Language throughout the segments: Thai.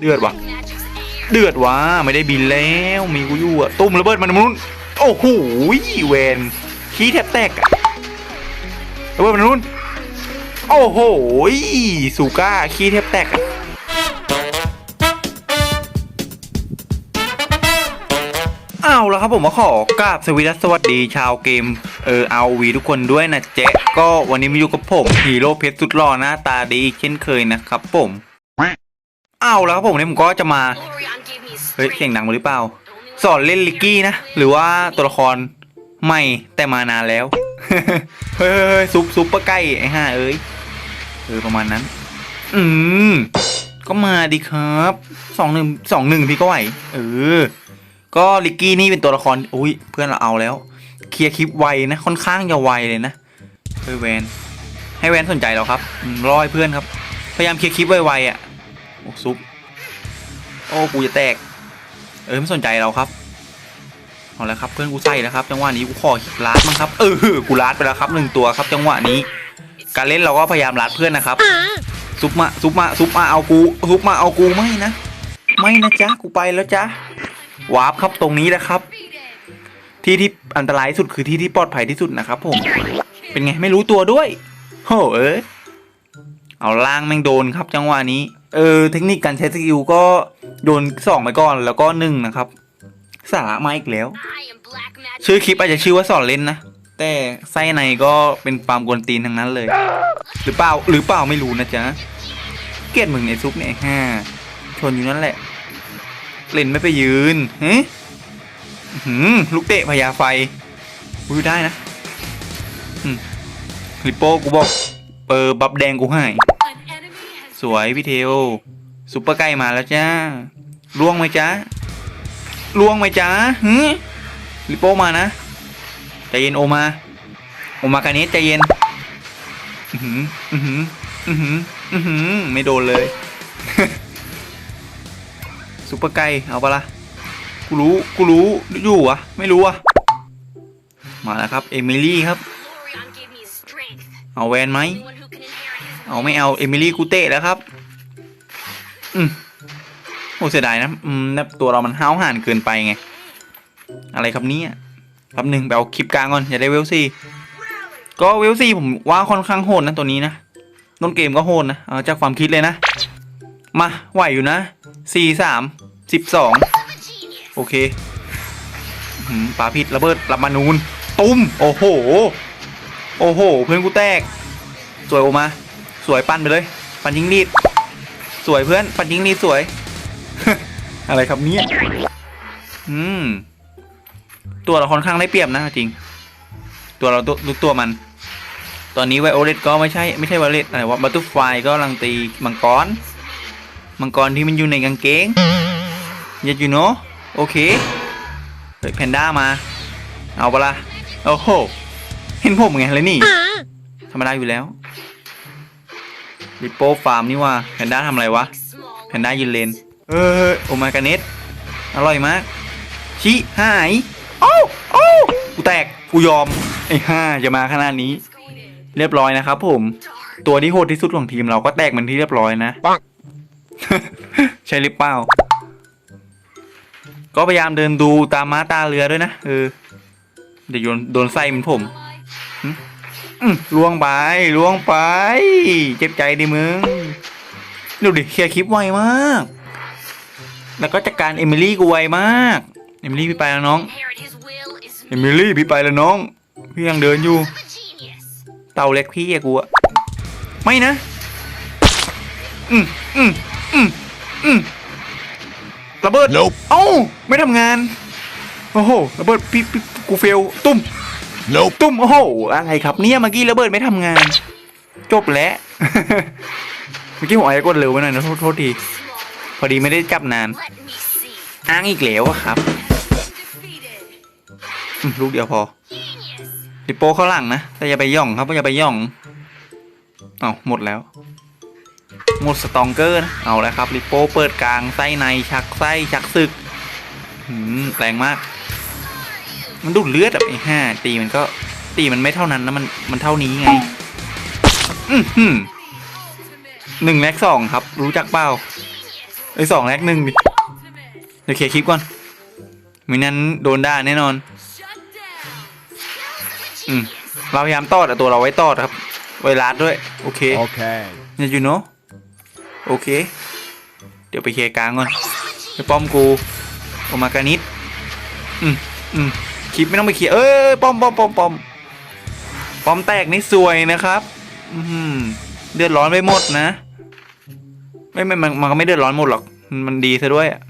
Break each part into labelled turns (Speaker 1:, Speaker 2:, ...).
Speaker 1: เดือดวะเดือดวะไม่ได้บินแล้วมีกูอยู่อะตุ้มระเบิดมันนู้นโอ้โหเวนขี้แทบแตกอะระเบิดมันนู้นโอ้โหสูก้าขี้แทบแตกอะเอาแล้วครับผมมาขอกราบสวีดัสสวัสดีชาวเกมเออเอาวีทุกคนด้วยนะเจ๊ก็วันนี้มาอยู่กับผมฮีโร่เพชรสุดหล่อหน้าตาดีเช่นเคยนะครับผม เอาแล้วครับผมเนี่ยผมก็จะมาเฮ้ยเสียงดังมาหรือเปล่า สอนเล่นลิกกี้นะ หรือว่าตัวละครใหม่แต่มานานแล้ว เฮ้ยเฮ้ยเฮ้ยซุปซุปเปอร์ไก่ไอ้ห่าเอ้ยเออประมาณนั้น อืมก็มาดีครับสองหนึ่งสองหนึ่งพี่ก็ไหวเออ ก็ลิกกี้นี่เป็นตัวละครอุ้ยเพื่อนเราเอาแล้ว เคลียร์คลิปไวนะค่อนข้างจะไวเลยนะเฮ้ยแวนให้แวนสนใจเราครับอืมรอให้เพื่อนครับ พยายามเคลียร์คลิปไวๆอะโอ้ ซุป โอ้กูจะแตก เออไม่สนใจเราครับ เอาล้วครับเพื่อนกูใส่แล้วครับ จังหวะนี้กูขอลาดมั้งครับ เออกูลาดไปแล้วครับหนึ่งตัวครับ จังหวะนี้ การเล่นเราก็พยายามลาดเพื่อนนะครับ ซุปมาซุปมาซุปมาเอากูซุปมาเอากูไม่นะ ไม่นะจ๊ะกูไปแล้วจ๊ะวาร์ปครับตรงนี้นะครับ ที่ที่อันตรายสุดคือที่ที่ปลอดภัยที่สุดนะครับ ผม เป็นไงไม่รู้ตัวด้วยโหเอ้ยเอาล่างแม่งโดนครับจังหวะนี้ เออเทคนิคการใช้สกิลก็โดนสองไปก่อนแล้วก็หนึ่งนะครับ สาระมาอีกแล้ว ชื่อคลิปอาจจะชื่อว่าสอนเล่นนะ แต่ไส้ในก็เป็นฟามกวนตีนทั้งนั้นเลย หรือเปล่าหรือเปล่าไม่รู้นะจ๊ะ เกลียดมึงในซุปเนี่ยฮ่าชนอยู่นั่นแหละ เล่นไม่ไปยืนเฮ้ยหืมลูกเตะพญาไฟอุ้ยได้นะอืมลิปโป้กูบอกเปอร์บับแดงกูให้ สวยพี่เทวซุปเปอร์ไก่มาแล้วจ้าล่วงไหมจ้าล่วงไหมจ้าหืมลิโป้มานะใจเย็นโอมาโอมาการนี้ใจเย็นอือหืออือหืออือหืออือหือไม่โดนเลยซุปเปอร์ไก่เอาปะละ่ะกูรู้กูรู้อยู่วะไม่รู้วะมาแล้วครับเอมิลี่ครับ เอาแวนไหม เอาไม่เอาเอมิลี่กูเตะแล้วครับ อืมโอ้เสียดายนะอืมตัวเรามันห้าวห่านเกินไปไง อะไรครับเนี่ยแป๊บหนึ่งไปเอาคลิปกลางก่อนอย่าได้เวลซี่ก็เวลซี่ผมว่าค่อนข้างโหดนะตัวนี้นะต้นเกมก็โหดนะเอาจากความคิดเลยนะ มาไหวอยู่นะสี่สามสิบสองโอเคหืมปาพิษระเบิดรับมานูนตุ้ม โอ้โห โอ้โห เพื่อนกูแตก สวยออกมา สวยปั้นไปเลย ปั้นยิงรีด สวยเพื่อน ปั้นยิงรีดสวย อะไรครับเนี่ยอืม ตัวเราค่อนข้างได้เปรียบนะจริง ตัวเราตัวตัวมัน ตอนนี้ไวโอเลตก็ไม่ใช่ไม่ใช่ไวโอเลตอะไรวะบัตตอร์ไฟก็กำลังตีมังกร มังกรที่มันอยู่ในกางเกงยัดอยู่เนาะโอเคเฮ้ยแพนด้ามา เอาปะละ่ะโอ้โห เห็นผมไงเลยนี่ ธรรมดาอยู่แล้ว ริปโป้ฟาร์มนี่ว่าแพนด้าทำอะไรวะแพนด้ายืนเลนเออโอมากาเนสอร่อยมาก ชิหายโอ้โอ้กูแตกกูยอม ไอ้ห่าจะมาขนาดนี้ เรียบร้อยนะครับผม ตัวที่โหดที่สุดของทีมเราก็แตกมันที่เรียบร้อยนะ
Speaker 2: ปัง
Speaker 1: ใช่หรือเปล่า ก็พยายามเดินดูตามม้าตาเรือด้วยนะเออเดี๋ยวโยนโดนไส้เหมือนผมอืม ล่วงไปล่วงไป เจ็บใจดิมึง ดูดิเคลียร์คลิปไวมาก แล้วก็จัดการเอมิลี่กูไวมาก เอมิลี่พี่ไปแล้วน้อง เอมิลี่พี่ไปแล้วน้อง พี่ยังเดินอยู่ เต่าเล็กพี่อะกูอะไม่นะ อืมอืมอืมอืมระเบิด
Speaker 2: Nope
Speaker 1: เอ้าไม่ทำงาน โอ้โห ระเบิดพี่พี่กูเฟล ตุ้ม
Speaker 2: Nope.
Speaker 1: ตุ้มโอ้โหอะไรครับเนี่ยเมื่อกี้ระเบิดไม่ทำงาน จบแล้ว เมื่อกี้ผมอาจจะกดเร็วไปหน่อยนะโทษที พอดีไม่ได้จับนาน อ้างอีกแล้วครับลูกเดียวพอดิโป้เข้าหลังนะแต่อย่าไปย่องครับอย่าไปย่องเอาหมดแล้วหมดสตองเกอร์นะเอาแล้วครับลิโป้เปิดกลางไส้ในชักไส้ชักศึกแรงมาก มันดูดเลือดแบบไอ้ห้าตีมันก็ตีมันไม่เท่านั้นนะมันมันเท่านี้ไงอือหือหนึ่งแลกสองครับ รู้จักเปล่าไอ้ยสองแลกหนึ่งดิเดี๋ยวเคลียร์คลิปก่อนไม่นั้นโดนด่าแน่นอน อืมเราพยายามตอดอะตัวเราไว้ตอดครับ ไว้รัดด้วย โอเค
Speaker 2: Okay.
Speaker 1: เนี่ยยูโนโอเค เดี๋ยวไปเคลียร์กลางก่อนไปป้อมกูออกมากันนิดอืมอืม คลิปไม่ต้องไปเคลียร์เอ้ยป้อมป้อมป้อมป้อมป้อมแตกนี่สวยนะครับอืมเดือดร้อนไปหมดนะ ไม่ไม่มันมันก็ไม่เดือดร้อนหมดหรอก มันดีซะด้วยอะ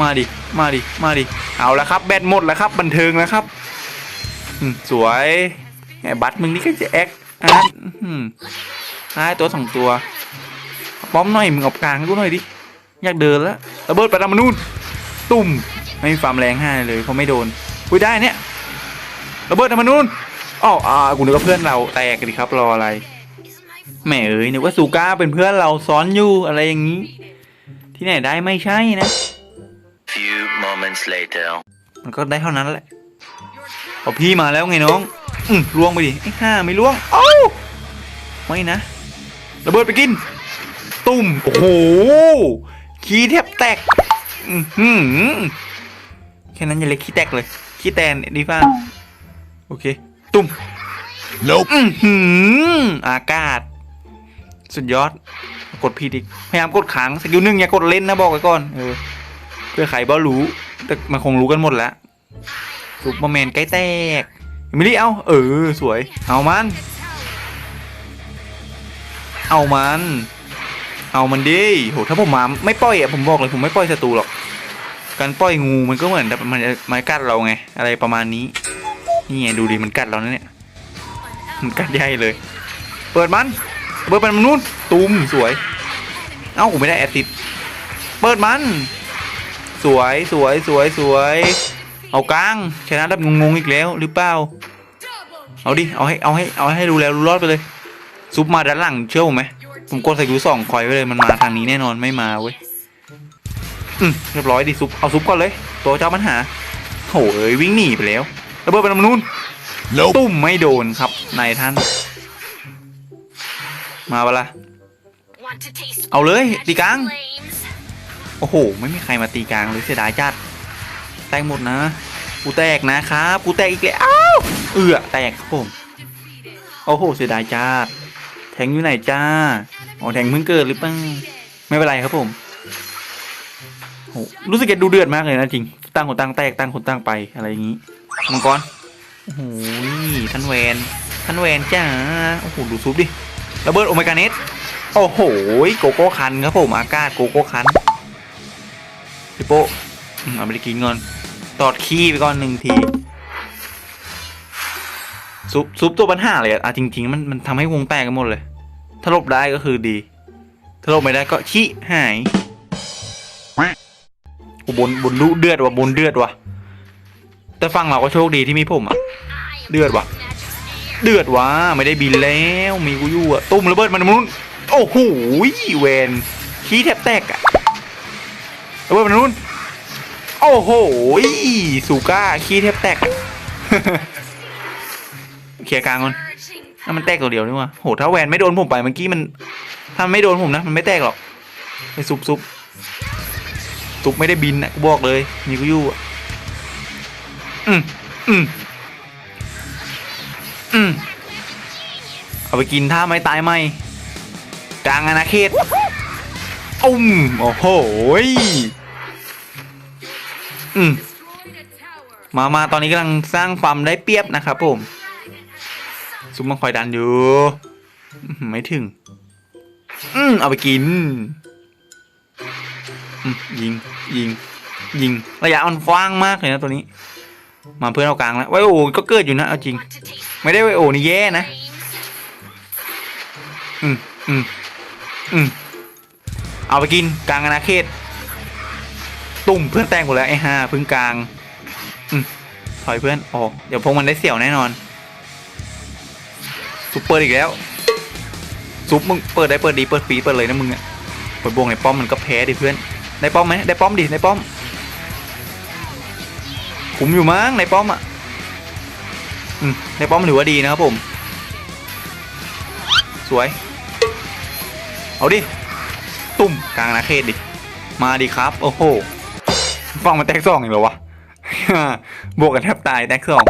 Speaker 1: มาดิมาดิมาดิเอาละครับแบตหมดแล้วครับ บันเทิงแล้วครับอืมสวยไงบัตมึงนี่ก็จะแอคอาร์ตอืมได้ตัวสองตัวป้อมหน่อยมึงเอากลางให้กูหน่อยดิอยากเดินแล้วระเบิดไปดามานูนตุ่ม ไม่มีความแรงให้เลยเขาะไม่โดนคุยได้เนี่ยระเบิดดามานูนอ๋ออ่ากูนึกว่าเพื่อนเราแตกดิครับรออะไรแหมเอ้ยนึกว่าซูก้าเป็นเพื่อนเราซ้อนอยู่อะไรอย่างนี้ ที่ไหนได้ไม่ใช่นะ
Speaker 3: Few moments later.
Speaker 1: มันก็ได้เท่านั้นแหละเอาพี่มาแล้วไงน้อง อืมล่วงไปดิไอ้ห่าไม่ล่วงเอ้าไม่นะระเบิดไปกิน ตุ่มโอ้โหขี้แทบแตก อือหือแค่นั้นยังเล็กขี้แตกเลย ขี้แตนดีฟ้าโอเค ตุ่ม
Speaker 2: Nope.
Speaker 1: อือหืออากาศ สุดยอด กดผิดอีกพยายามกดขังสกิลหนึ่งอย่ากดเล่นนะบอกไว้ก่อนเออเพื่อใครบ่รู้ แต่มันคงรู้กันหมดแล้วซุปเปอร์แมนใกล้แตกมิลลี่เอาเออ สวย เอามัน เอามัน เอามันดิโหถ้าผมมาไม่ปล่อยอะผมบอกเลยผมไม่ปล่อยศัตรูหรอก การปล่อยงูมันก็เหมือนแบบมันจะมากัดเราไง อะไรประมาณนี้ นี่ไงดูดิมันกัดเราเนี่ย มันกัดใหญ่เลย เปิดมัน เปิดมันนู่นตูมสวย เอ้ากูไม่ได้แอดซิดเปิดมัน สวยสวยสวยสวย เอากลางชนะแบบงงๆอีกแล้วหรือเปล่า เอาดิ เอาให้เอาให้เอาให้รู้แล้วรู้รอดไปเลย ซุปมาด้านหลังเชื่อผมไหมผมกดใส่กูสองคอยไว้เลยมันมาทางนี้แน่นอนไม่มาเว้ย อืมเรียบร้อยดิซุปเอาซุปก่อนเลย ตัวเจ้าปัญหาโหเอ้ยวิ่งหนีไปแล้วระเบิดไปทางนู้น
Speaker 2: Nope.
Speaker 1: ตุ้มไม่โดนครับนายท่าน มาเวละ
Speaker 4: เอาเลยตีกลาง
Speaker 1: โอ้โห ไม่มีใครมาตีกลางเลยเสียดายจัด แตกหมดนะ กูแตกนะครับ กูแตกอีกแล้วอ้าวเอือแตกครับผม โอ้โห เสียดายจัด แทงอยู่ไหนจ้า อ๋อ แทงเพิ่งเกิดหรือเปล่า ไม่เป็นไรครับผม โหรู้สึกจะดูเดือดมากเลยนะจริงตั้งคนตั้งแตกตั้งคนตั้งไปอะไรอย่างนี้มังกรโอ้โหท่านแวนท่านแวนจ้าโอ้โหดูซุปดิระเบิดโอเมกาเนสโอ้โหโกโก้คันครับผมอากาศโกโก้คันพี่โป้อืมเอาไปกินก่อนตอดขี้ไปก่อนหนึ่งทีซุปซุปตัวปัญหาเลยอะอะจริง ๆ มันมันทำให้วงแตกกันหมดเลย ถ้าลบได้ก็คือดี ถ้าลบไม่ได้ก็ขี้หาย บนบนลุเดือดว่ะบนเดือดว่ะแต่ฟังเราก็โชคดีที่มีผมอะเดือดว่ะ เดือดว่ะไม่ได้บินแล้วมีกูอยู่อะตุ้มระเบิดมันนู้นโอ้โหเวนขี้แทบแตกอะระเบิดมันนู้นโอ้โหสูก้าขี้แทบแตกเคลียร์กลางก่อนถ้ามันแตกตัวเดียวนี่วะโหถ้าแวนไม่โดนผมไปเมื่อกี้มันถ้าไม่โดนผมนะ มันไม่แตกหรอกไปซุบซุบ ซุบไม่ได้บินนะกูบอกเลย มีกูยู่อะอืมอืมอืมเอาไปกินท่าไม้ตายไหมกลางอาณาเขตอุ้มโอ้โหอืมมามาตอนนี้กำลังสร้างความได้เปรียบนะครับผม ซุปมังคอยดันอยู่ ไม่ถึง อืมเอาไปกิน ยิง ยิง ยิง ระยะมันกว้างมากเลยนะตัวนี้ มาเพื่อนเอากลางแล้วไว้โอก็เกิดอยู่นะเอาจริง ไม่ได้ไวโอนี่แย่นะ อืมอืมอืมเอาไปกินกลางอาณาเขต ตุ่มเพื่อนแตงหมดแล้วไอ้ห่าพึ่งกลางอืมถอยเพื่อนอ๋อเดี๋ยวพวกมันได้เสี่ยวแน่นอนซุปเปอร์อีกแล้วซุปมึงเปิดได้เปิดดีเปิดฟรีเปิดเลยนะมึงอะเปิดบวงในป้อมมันก็แพ้ดิเพื่อน ได้ป้อมไหมได้ป้อมดิได้ป้อมคุมอยู่มั้งในป้อมอะในป้อมถือว่าดีนะครับผม สวย เอาดิ ตุ่มกลางนาเขตดิ มาดิครับ โอ้โหฟังมาแตกสองอีกเหรอวะ บวกกันแทบตายแตกสอง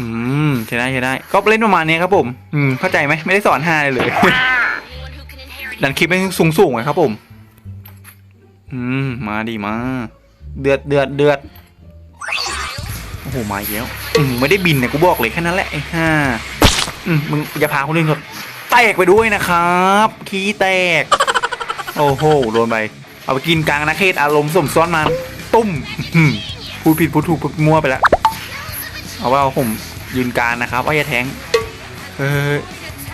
Speaker 1: อืมใช่ได้ใช่ได้ ก็เล่นประมาณนี้ครับผม อืมเข้าใจไหมไม่ได้สอนห้าเลยเลยดันคลิปให้สูงสูงๆไงครับผม อืม มาดิมา เดือดเดือดเดือดโอ้โหมาอีกแล้วอืมไม่ได้บินเนี่ยกูบอกเลยแค่นั้นแหละไอ้ห่าอืมมึงอย่าพาคนอื่นเขาแตกไปด้วยนะครับขี้แตก โอ้โหโดนไปเอาไปกินกลางนะเขตอารมณ์สมซ้อนมันตุ้มพูดผิดพูดถูกพูดมั่วไปแล้วเอาว่าผมยืนการนะครับว่าอย่าแทงเออ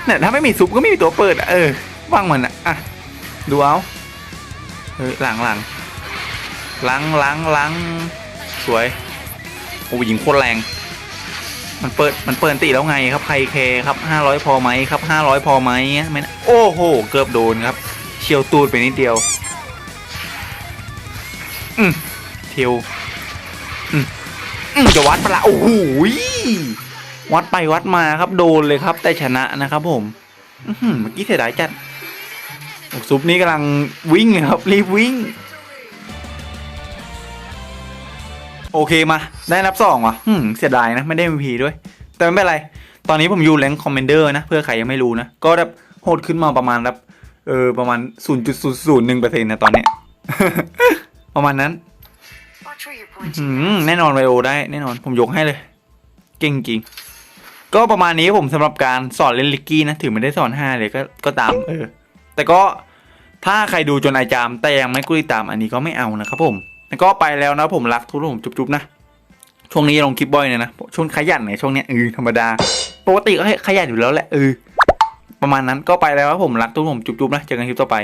Speaker 1: เนี่ยถ้าไม่มีซุปก็ไม่มีตัวเปิด เออว่างมันอะอะดูเอา เฮ้ยหลังหลังหลังหลังหลังสวยโอ้ยิงโคตรแรง มันเปิดมันเปิดตีแล้วไงครับใครเคครับห้าร้อยพอไหมครับห้าร้อยพอไหมไม่โอ้โหเกือบโดนครับเชียวตูดไปนิดเดียวอืมเทียวอืมอืมจะวัดปะละโอ้โหวัดไปวัดมาครับโดนเลยครับ แต่ชนะนะครับผม อื้อหือเมื่อกี้เสียดายจัด ซุปนี้กำลังวิ่งครับ รีบวิ่ง โอเคมา ได้นับสองว่ะหืมเสียดายนะ ไม่ได้ MVP ด้วย แต่ไม่เป็นไร ตอนนี้ผมอยู่แรงคอมเมนเดอร์นะ เพื่อใครยังไม่รู้นะ ก็แบบโหดขึ้นมาประมาณแบบเออประมาณ 0.001%นะตอนเนี้ย ประมาณนั้น
Speaker 4: Watch where you're pointing.
Speaker 1: อืมแน่นอนไวโอได้แน่นอนผมยกให้เลย เก่งจริงก็ประมาณนี้ผมสำหรับการสอนเล่นลิกกี้นะ ถือไม่ได้สอนห้าเลยก็ก็ตามเออ แต่ก็ถ้าใครดูจนอาจามแต่ยังไม่กลุยตามอันนี้ก็ไม่เอานะครับผมแล้วก็ไปแล้วนะผมรักทุกผมจุ๊บๆนะ ช่วงนี้ลงคลิปบ่อยเนี่ยนะช่วงขยันเนี่ยช่วงเนี้ยเออธรรมดาปกติก็ให้ขยันอยู่แล้วแหละเออประมาณนั้นก็ไปแล้วครับผมรักทุกผมจุ๊บๆนะเจอกันคลิปต่อไป